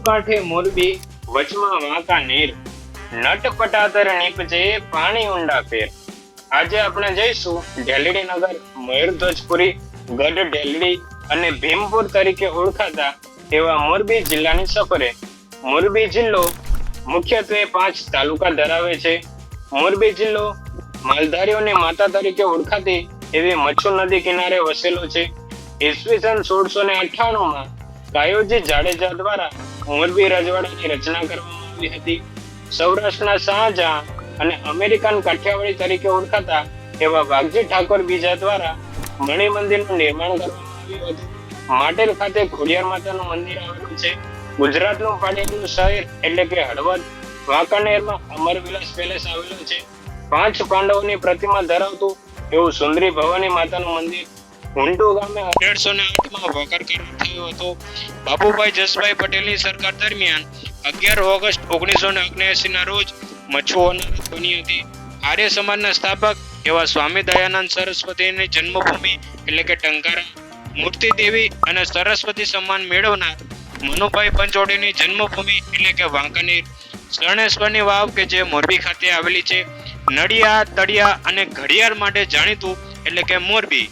કાંઠે મોરબી, વચમાં વાંકાનેર નટપટાતર નીપજે પાણી ઊંડા ફેર. આજે આપણે જઈશું ઢેલડી નગર મયુરધ્વજપુરી ગઢ ઢેલડી અને ભીમપુર તરીકે ઓળખાતા એવા મોરબી જિલ્લાની સફરે. મોરબી જિલ્લો મુખ્યત્વે પાંચ તાલુકા ધરાવે છે. મોરબી જિલ્લો માલધારીઓની માતા તરીકે ઓળખાતી એવી મચ્છુ નદી કિનારે વસેલો છે. ઈસવીસન સોળસો ને અઠ્ઠાણું માં કાયોજી જાડેજા દ્વારા મોરબી રજવાડાની રચના કરવામાં આવી હતી. સૌરાષ્ટ્રના શાહજહાં અને અમેરિકન કાઠિયાવાડી તરીકે ઓળખાતા એવા વાઘજી ઠાકોર બીજા દ્વારા મણિ મંદિરનું નિર્માણ કરવામાં આવ્યું હતું. માટેલ ખાતે ખોડિયાર માતાનું મંદિર આવેલું છે. ગુજરાતનું પાડેલું શહેર એટલે કે હળવદ, વાંકાનેરમાં અમરવિલાસ પેલેસ આવેલું છે. પાંચ પાંડવોની પ્રતિમા ધરાવતું એવું સુંદરી ભવાની માતાનું મંદિર હુંડુ ગામે અઢારસો ને આઠમાં વકરકરણ થયો હતો? બાબુભાઈ જસભાઈ પટેલની સરકાર દરમિયાન અગિયાર ઓગસ્ટ ઓગણીસો ને ના રોજ મચ્છુઓના બની હતી. આર્ય સમાજના સ્થાપક એવા સ્વામી દયાનંદ સરસ્વતીની જન્મભૂમિ એટલે કે ટંકારા, મૂર્તિ દેવી અને સરસ્વતી સન્માન મેળવનાર મનુભાઈ પંચોડીની જન્મભૂમિ એટલે કે વાંકાનેર. શરણેશ્વરની વાવ કે જે મોરબી ખાતે આવેલી છે. નડિયા તળિયા અને ઘડિયાળ માટે જાણીતું એટલે કે મોરબી.